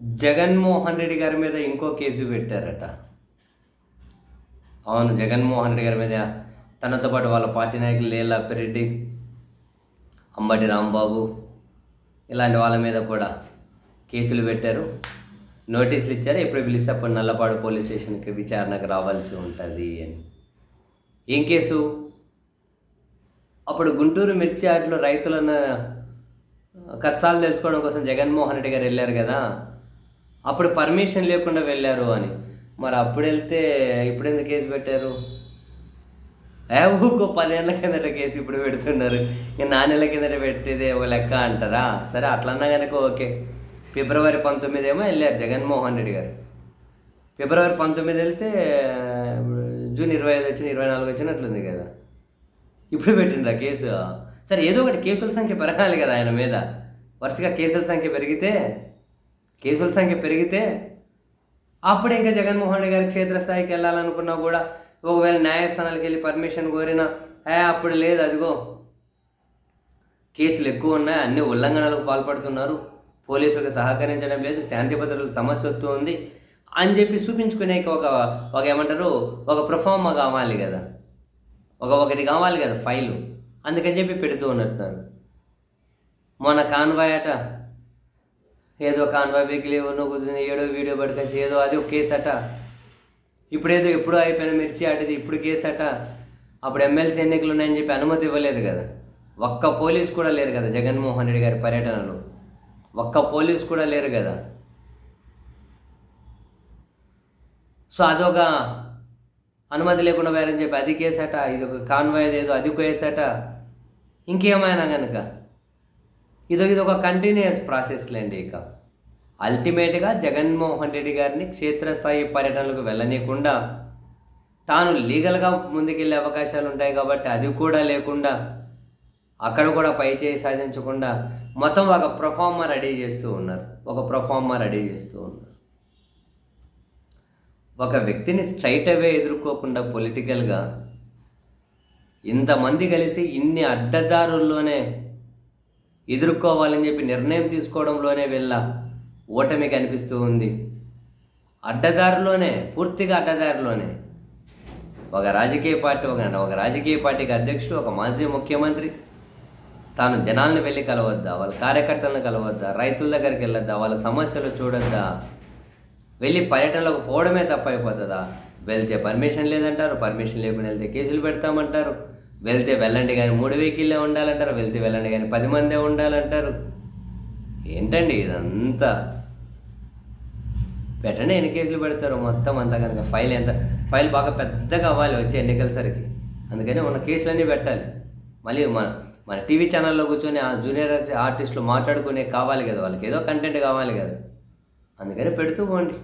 జగన్మోహన్ రెడ్డి గారి మీద ఇంకో కేసు పెట్టారట. అవును జగన్మోహన్ రెడ్డి గారి మీద. తనతో పాటు వాళ్ళ పార్టీ నాయకులు లేలా అప్పిరెడ్డి అంబటి రాంబాబు ఇలాంటి వాళ్ళ మీద కూడా కేసులు పెట్టారు. నోటీసులు ఇచ్చారు. ఎప్పుడు పిలిస్తే అప్పుడు నల్లపాడు పోలీస్ స్టేషన్కి విచారణకు రావాల్సి ఉంటుంది అని. ఏం కేసు? అప్పుడు గుంటూరు మిర్చి ఆటలో రైతులన్న కష్టాలు తెలుసుకోవడం కోసం జగన్మోహన్ రెడ్డి గారు వెళ్ళారు కదా. అప్పుడు పర్మిషన్ లేకుండా వెళ్ళారు అని. మరి అప్పుడు వెళ్తే ఇప్పుడు ఎందుకు కేసు పెట్టారు? ఏ ఊకో పదేళ్ళ కిందట కేసు ఇప్పుడు పెడుతున్నారు. ఇక నాణ్యల కిందట పెట్టేదే ఒక లెక్క అంటారా? సరే అట్లన్నా కనుక ఓకే. ఫిబ్రవరి పంతొమ్మిది ఏమో వెళ్ళారు జగన్మోహన్ రెడ్డి గారు. ఫిబ్రవరి పంతొమ్మిది వెళ్తే జూన్ ఇరవై ఐదు వచ్చిన ఇరవై నాలుగు వచ్చినట్లుంది కదా. ఇప్పుడు పెట్టిండ్రా కేసు? సరే ఏదో ఒకటి కేసుల సంఖ్య పెరగాలి కదా ఆయన మీద. వరుసగా కేసుల సంఖ్య పెరిగితే కేసుల సంఖ్య పెరిగితే అప్పుడు ఇంకా జగన్మోహన్ రెడ్డి గారి క్షేత్రస్థాయికి వెళ్ళాలనుకున్నా కూడా ఒకవేళ న్యాయస్థానాలకు వెళ్ళి పర్మిషన్ కోరినా ఏ అప్పుడు లేదు అదిగో. కేసులు ఎక్కువ ఉన్నాయి అన్ని ఉల్లంఘనలకు పాల్పడుతున్నారు. పోలీసులకు సహకరించడం లేదు శాంతి భద్రతలకు సమస్య వస్తుంది అని చెప్పి చూపించుకునే ఒక ఒక ఏమంటారు ఒక ప్రొఫార్మా కావాలి కదా. ఒక ఒకటి కావాలి కదా ఫైలు. అందుకని చెప్పి పెడుతూ ఉన్నట్టున్నారు. మొన్న కాన్వాయ్ అట ఏదో కాన్వాయ్ వీక్లీ కూర్చుని ఏడో వీడియో పడుకొచ్చి ఏదో అది ఒక కేసు అట. ఇప్పుడేదో ఎప్పుడో అయిపోయిన మిర్చి అటది ఇప్పుడు కేసు అట. అప్పుడు ఎమ్మెల్సీ ఎన్నికలు ఉన్నాయని చెప్పి అనుమతి ఇవ్వలేదు కదా. ఒక్క పోలీస్ కూడా లేరు కదా జగన్మోహన్ రెడ్డి గారి పర్యటనలో. ఒక్క పోలీస్ కూడా లేరు కదా. సో అదొక అనుమతి లేకుండా పోయారని చెప్పి అది కేసట ఇది ఒక కాన్వాయ్ ఏదో అది కేసట ఇంకేమైనా కనుక ఇది ఇది ఒక కంటిన్యూస్ ప్రాసెస్లేండి ఇక. అల్టిమేట్గా జగన్మోహన్ రెడ్డి గారిని క్షేత్రస్థాయి పర్యటనలకు వెళ్ళనీయకుండా తాను లీగల్గా ముందుకెళ్ళే అవకాశాలు ఉంటాయి కాబట్టి అది కూడా లేకుండా అక్కడ కూడా పై చేయి సాధించకుండా మొత్తం ఒక ప్రొఫార్మా రెడీ చేస్తూ ఉన్నారు. ఒక ప్రొఫార్మా రెడీ చేస్తూ ఉన్నారు. ఒక వ్యక్తిని స్ట్రైట్ అవే ఎదుర్కోకుండా పొలిటికల్గా ఇంతమంది కలిసి ఇన్ని అడ్డదారుల్లోనే ఎదుర్కోవాలని చెప్పి నిర్ణయం తీసుకోవడంలోనే వీళ్ళ ఓటమి కనిపిస్తూ ఉంది. అడ్డదారిలోనే పూర్తిగా అడ్డదారిలోనే ఒక రాజకీయ పార్టీ ఒక ఒక రాజకీయ పార్టీకి అధ్యక్షుడు ఒక మాజీ ముఖ్యమంత్రి. తాను జనాలను వెళ్ళి కలవద్దా? వాళ్ళ కార్యకర్తలను కలవద్దా? రైతుల దగ్గరికి వెళ్ళొద్దా? వాళ్ళ సమస్యలు చూడొద్దా? వెళ్ళి పర్యటనలకు పోవడమే తప్ప అయిపోతుందా వెళ్తే పర్మిషన్ లేదంటారు పర్మిషన్ లేకుండా వెళ్తే కేసులు పెడతామంటారు. వెళ్తే వెళ్ళండి కానీ మూడు వెహికల్లే ఉండాలంటారు వెళ్తే వెళ్ళండి కానీ పది మందే ఉండాలంటారు. ఏంటండి ఇదంతా? పెట్టండి ఎన్ని కేసులు పెడతారు? మొత్తం అంతా కనుక ఫైల్ ఎంత? ఫైల్ బాగా పెద్దగా అవ్వాలి వచ్చే ఎన్నికల సరికి అందుకని ఉన్న కేసులన్నీ పెట్టాలి. మళ్ళీ మన మన టీవీ ఛానల్లో కూర్చొని ఆ జూనియర్ ఆర్టిస్టులు మాట్లాడుకునే కావాలి కదా వాళ్ళకి. ఏదో కంటెంట్ కావాలి కదా. అందుకని పెడుతూ పోండి.